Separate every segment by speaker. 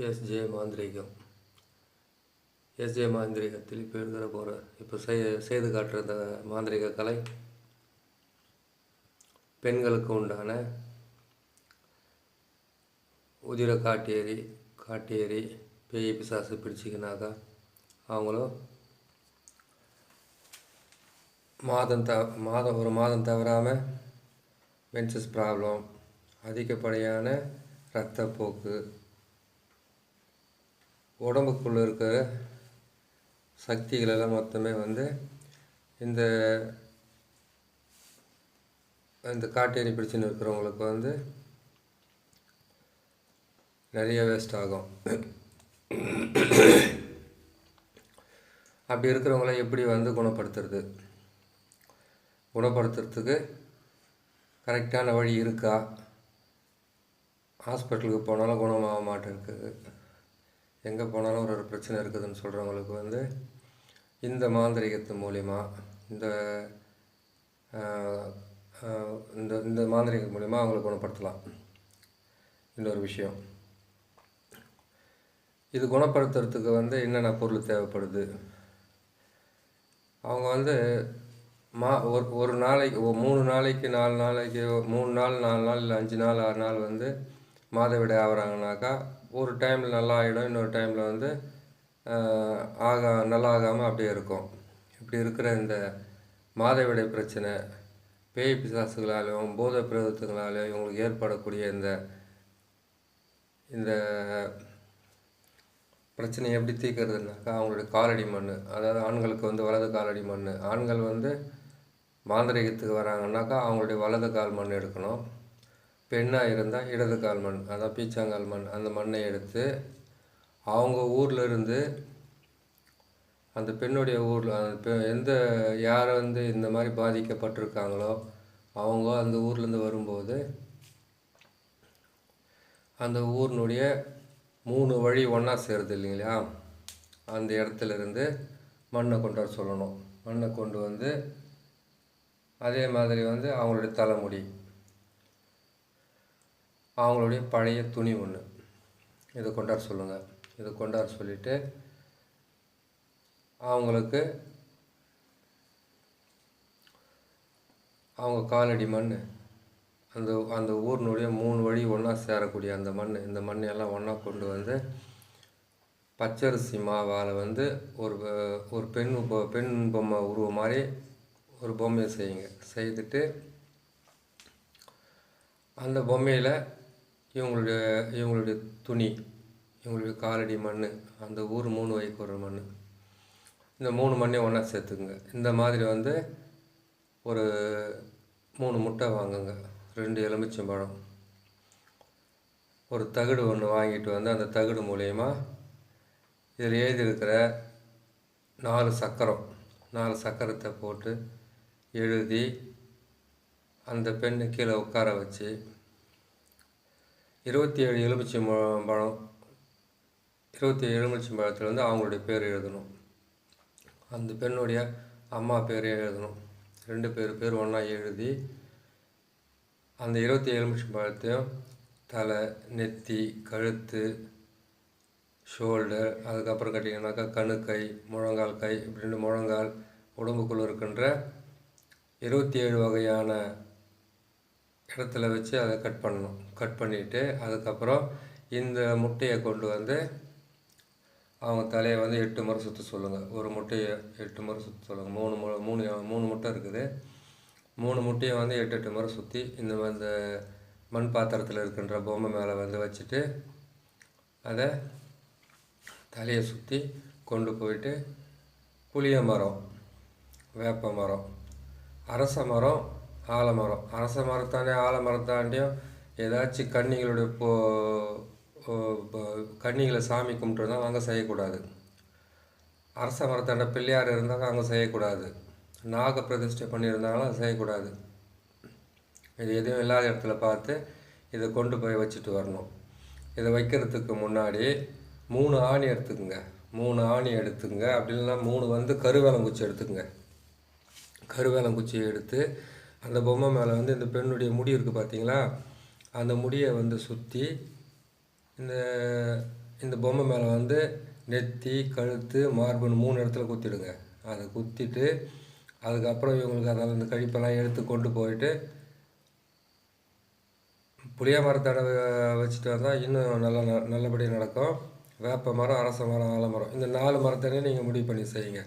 Speaker 1: வணக்கம் SJ மாந்திரீகம். SJ மாந்திரீகத்தில் இப்போ எழுதுகிற போகிற இப்போ செய் செய்து காட்டுற இந்த மாந்திரீக கலை பெண்களுக்கு உண்டான உதிர காட்டேரி காட்டேரி பேய் பிசாசு பிடிச்சிக்கினாக்கா அவங்களும் மாதம் த மாதம் ஒரு மாதம் தவறாமல் மென்சஸ் ப்ராப்ளம் அதிகப்படியான இரத்தப்போக்கு உடம்புக்குள்ளே இருக்கிற சக்திகளெல்லாம் மொத்தமே வந்து இந்த இந்த காட்டேரி பிரச்சனை இருக்கிறவங்களுக்கு வந்து நிறைய வேஸ்ட் ஆகும். அப்படி இருக்கிறவங்கள எப்படி வந்து குணப்படுத்துறது? குணப்படுத்துறதுக்கு கரெக்டான வழி இருக்கா? ஹாஸ்பிட்டலுக்கு போனாலும் குணமாக மாட்டேங்குது எங்கே போனாலும் ஒரு ஒரு பிரச்சனை இருக்குதுன்னு சொல்கிறவங்களுக்கு வந்து இந்த மாந்திரிகத்து மூலிமா இந்த இந்த இந்த மாந்திரிகம் மூலிமா அவங்களை குணப்படுத்தலாம். இன்னொரு விஷயம். இது குணப்படுத்துறதுக்கு வந்து என்னென்ன பொருள் தேவைப்படுது? அவங்க வந்து மா ஒரு ஒரு நாளைக்கு மூணு நாளைக்கு நாலு நாளைக்கு மூணு நாள் நாலு நாள் இல்லை அஞ்சு நாள் ஆறு நாள் வந்து மாதவிடை ஆகுறாங்கனாக்கா ஒரு டைமில் நல்லா ஆகிடும் இன்னொரு டைமில் வந்து ஆகா ஆக நல்லா ஆகாமல் அப்படியே இருக்கும். இப்படி இருக்கிற இந்த மாதவிடை பிரச்சனை பேய் பிசாசுகளாலையும் பூத பிரதத்துங்களாலையும் இவங்களுக்கு ஏற்படக்கூடிய இந்த இந்த பிரச்சனையை எப்படி தீர்க்கறதுனாக்கா அவங்களுடைய காலடி மண் அதாவது ஆண்களுக்கு வந்து வலது காலடி மண் ஆண்கள் வந்து மாந்திரிகத்துக்கு வராங்கன்னாக்கா அவங்களுடைய வலது கால் மண் எடுக்கணும். பெண்ணாக இருந்தால் இடது கால் மண் அதான் பீச்சாங்கால் மண் அந்த மண்ணை எடுத்து அவங்க ஊரில் இருந்து அந்த பெண்ணுடைய ஊரில் அந்த பெ எந்த யார் வந்து இந்த மாதிரி பாதிக்கப்பட்டிருக்காங்களோ அவங்க அந்த ஊர்லேருந்து வரும்போது அந்த ஊரினுடைய மூணு வழி ஒன்றா சேருது இல்லைங்களா? அந்த இடத்துல இருந்து மண்ணை கொண்டு வர சொல்லணும். மண்ணை கொண்டு வந்து அதே மாதிரி வந்து அவங்களுடைய தலைமுடி அவங்களுடைய பழைய துணி ஒன்று இதை கொண்டாட சொல்லுங்கள் இதை கொண்டாட சொல்லிவிட்டு அவங்களுக்கு அவங்க காலடி மண் அந்த அந்த ஊரினுடைய மூணு வழி ஒன்றா சேரக்கூடிய அந்த மண் இந்த மண்ணையெல்லாம் ஒன்றா கொண்டு வந்து பச்சரிசி மாவால் வந்து ஒரு ஒரு பெண் பெண் பொம்மை உருவம் மாதிரி ஒரு பொம்மையை செய்யுங்க. செய்துட்டு அந்த பொம்மையில் இவங்களுடைய இவங்களுடைய துணி இவங்களுடைய காலடி மண் அந்த ஊர் மூணு வகைக்கு ஒரு மண் இந்த மூணு மண்ணையும் ஒன்றா சேர்த்துக்குங்க. இந்த மாதிரி வந்து ஒரு மூணு முட்டை வாங்குங்க. ரெண்டு எலுமிச்சம்பழம் ஒரு தகடு ஒன்று வாங்கிட்டு வந்து அந்த தகடு மூலயமா இதில் எழுதியிருக்கிற நாலு சக்கரம் நாலு சக்கரத்தை போட்டு எழுதி அந்த பெண்ணு கீழே உட்கார வச்சு இருபத்தி ஏழு எலுமிச்சை பழம் இருபத்தி ஏழு எலுமிச்சம்பழத்தில் வந்து அவங்களுடைய பேர் எழுதணும். அந்த பெண்ணுடைய அம்மா பேரே எழுதணும். ரெண்டு பேர் பேர் ஒன்றா எழுதி அந்த இருபத்தி ஏழு நிமிஷம் பழத்தையும் தலை நெத்தி கழுத்து ஷோல்டர் அதுக்கப்புறம் கட்டிங்கனாக்கா கணுக்கை முழங்கால் கை இப்படின்னு முழங்கால் உடம்புக்குள்ளே இருக்கின்ற இருபத்தி ஏழு வகையான இடத்துல வச்சு அதை கட் பண்ணணும். கட் பண்ணிவிட்டு அதுக்கப்புறம் இந்த முட்டையை கொண்டு வந்து அவங்க தலையை வந்து எட்டு முறை சுற்ற சொல்லுங்கள் ஒரு முட்டையை எட்டு முறை சுற்ற சொல்லுங்கள் மூணு மு மூணு மூணு முட்டை இருக்குது. மூணு முட்டையை வந்து எட்டு எட்டு முறை சுற்றி இந்த மாதிரி இந்த மண் பாத்திரத்தில் இருக்கின்ற பொம்மை மேலே வந்து வச்சுட்டு அதை தலையை சுற்றி கொண்டு போயிட்டு புளிய மரம் வேப்ப மரம் அரச மரம் ஆலமரம். அரச மரத்தாண்டி ஆலமரத்தாண்டியும் ஏதாச்சும் கன்னிகளுடைய போ கன்னிகளை சாமி கும்பிட்டுருந்தால் அங்கே செய்யக்கூடாது. அரச மரத்தாண்ட பிள்ளையார் இருந்தாங்க அங்கே செய்யக்கூடாது. நாக பிரதிஷ்டை பண்ணியிருந்தாலும் செய்யக்கூடாது. இது எதுவும் இல்லாத இடத்துல பார்த்து இதை கொண்டு போய் வச்சுட்டு வரணும். இதை வைக்கிறதுக்கு முன்னாடி மூணு ஆணி எடுத்துக்கோங்க. மூணு ஆணி எடுத்துங்க. அப்படி இல்லைன்னா மூணு வந்து கருவேலங்குச்சி எடுத்துக்கங்க. கருவேலங்குச்சியை எடுத்து அந்த பொம்மை மேலே வந்து இந்த பெண்ணுடைய முடி இருக்குது பார்த்தீங்களா? அந்த முடியை வந்து சுற்றி இந்த இந்த பொம்மை மேலே வந்து நெத்தி கழுத்து மார்புன்னு மூணு இடத்துல குத்திடுங்க. அதை குத்திட்டு அதுக்கப்புறம் இவங்களுக்கு அதில் இந்த கழிப்பெல்லாம் எடுத்து கொண்டு போயிட்டு புளிய மரத்தடை வச்சுட்டு வந்தால் இன்னும் நல்லா ந நல்லபடியாக நடக்கும். வேப்ப மரம் அரச மரம் ஆலமரம் இந்த நாலு மரத்தையும் நீங்கள் முடிவு பண்ணி செய்யுங்க.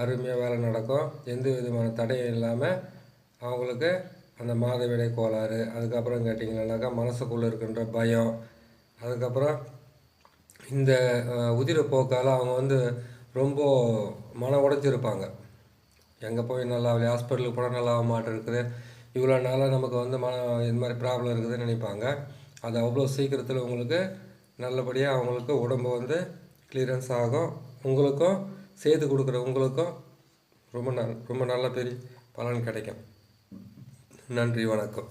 Speaker 1: அருமையாக வேலை நடக்கும். எந்த விதமான தடையும் இல்லாமல் அவங்களுக்கு அந்த மாதவிடை கோளாறு அதுக்கப்புறம் கேட்டிங்கன்னாக்கா மனசுக்குள்ளே இருக்கின்ற பயம் அதுக்கப்புறம் இந்த உதிர போக்கால் அவங்க வந்து ரொம்ப மன உடைஞ்சிருப்பாங்க. எங்கே போய் நல்லா ஹாஸ்பிட்டலுக்கு போனால் நல்லா ஆக மாட்டேன் இருக்குது இவ்வளோ நாளாக நமக்கு வந்து மன இது மாதிரி ப்ராப்ளம் இருக்குதுன்னு நினைப்பாங்க. அது அவ்வளோ சீக்கிரத்தில் உங்களுக்கு நல்லபடியாக அவங்களுக்கு உடம்பு வந்து கிளியரன்ஸ் ஆகும். உங்களுக்கும் செய்து கொடுக்குற உங்களுக்கும் ரொம்ப நல் ரொம்ப நல்ல பெரிய பலன் கிடைக்கும். நன்றி வணக்கம்.